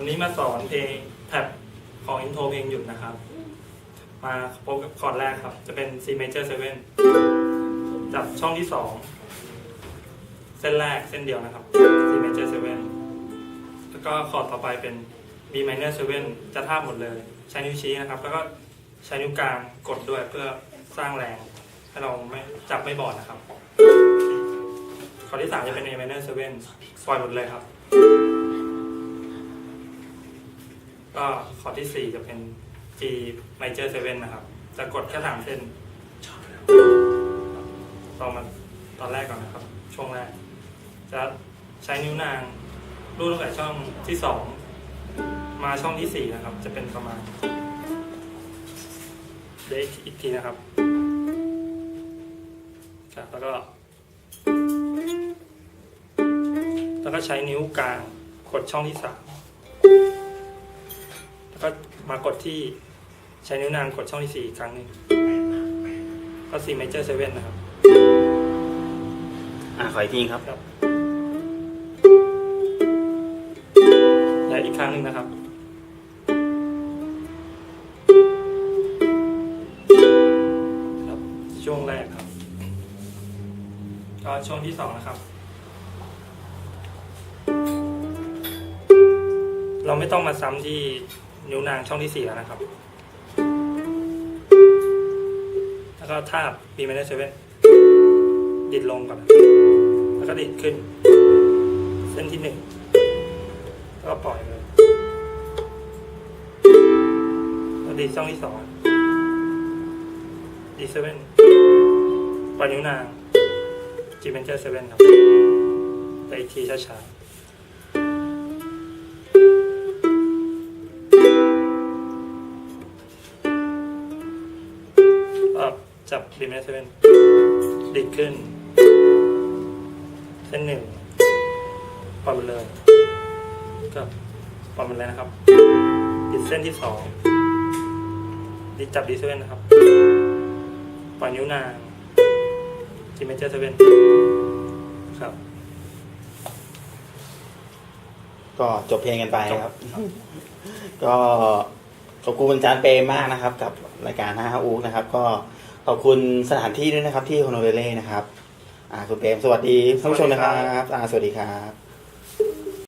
วันนี้มาสอนเพลงแท็บของอินโทรเพลงหยุดนะครับ มาพบกับคอร์ดแรกครับ จะเป็น C major 7 จับช่องที่สองเส้นแรกเส้นเดียวนะครับ C major 7 แล้วก็คอร์ดต่อไปเป็น B minor 7 จะท่าบหมดเลย ใช้นิ้วชี้นะครับ แล้วก็ใช้นิ้วกลางกดด้วยเพื่อสร้างแรงให้เราไม่จับไม่บอดนะครับ คอร์ดที่สามจะเป็น A minor 7 ปล่อยหมดเลยครับ ก็คอร์ดที่สี่จะเป็น G major 7 นะครับ จะกดแค่สามเส้นต่อมาตอนแรกก่อนนะครับ ช่วงแรก จะใช้นิ้วนางรูดตั้งแต่ช่องที่สองมาช่องที่สี่นะครับ จะเป็นประมาณเดยอีกทีนะครับแล้วก็แล้วก็ใช้นิ้วกลางกดช่องที่สาม ก็มากดที่ใช้นิ้วนางกดช่องที่สี่อีกครั้งหนึ่งก็ C major 7นะครับอ่าขออีกทีครับ ครับและอีกครั้งหนึ่งนะครับ ครับ ช่วงแรกครับ ก็ช่วงที่สองนะครับ เราไม่ต้องมาซ้ำที่ นิ้วนางช่องที่สี่แล้วนะครับ แล้วก็ทาบ B minor 7ดิดลงก่อน แล้วก็ดิดขึ้น เส้นที่หนึ่งแล้วก็ปล่อยเลยแล้วดีดช่องที่สองดีเซเว่นปล่อยนิ้วนางจีเมนเจอร์เซเว่นครับ ไปอีกทีช้าๆ จับดีเมนเซเว่นดิดขึ้น เส้นหนึ่งปล่อยมันเลยก็ปล่อยมันเลยนะครับ ดิดเส้นที่สองดิดจับดีเซเว่นนะครับ ปล่อยนิ้วนางจีเมเจอร์เซเว่นครับ ก็จบเพลงกันไปครับ ก็ขอบคุณอาจารย์เปรมมากนะครับ กับรายการห้าอูกนะครับ ก็ ขอบคุณสถานที่ด้วยนะครับที่โฮโนเวเล่นะครับ อ่าคุณเปรมสวัสดีท่านผู้ชมนะครับอ่าสวัสดีครับ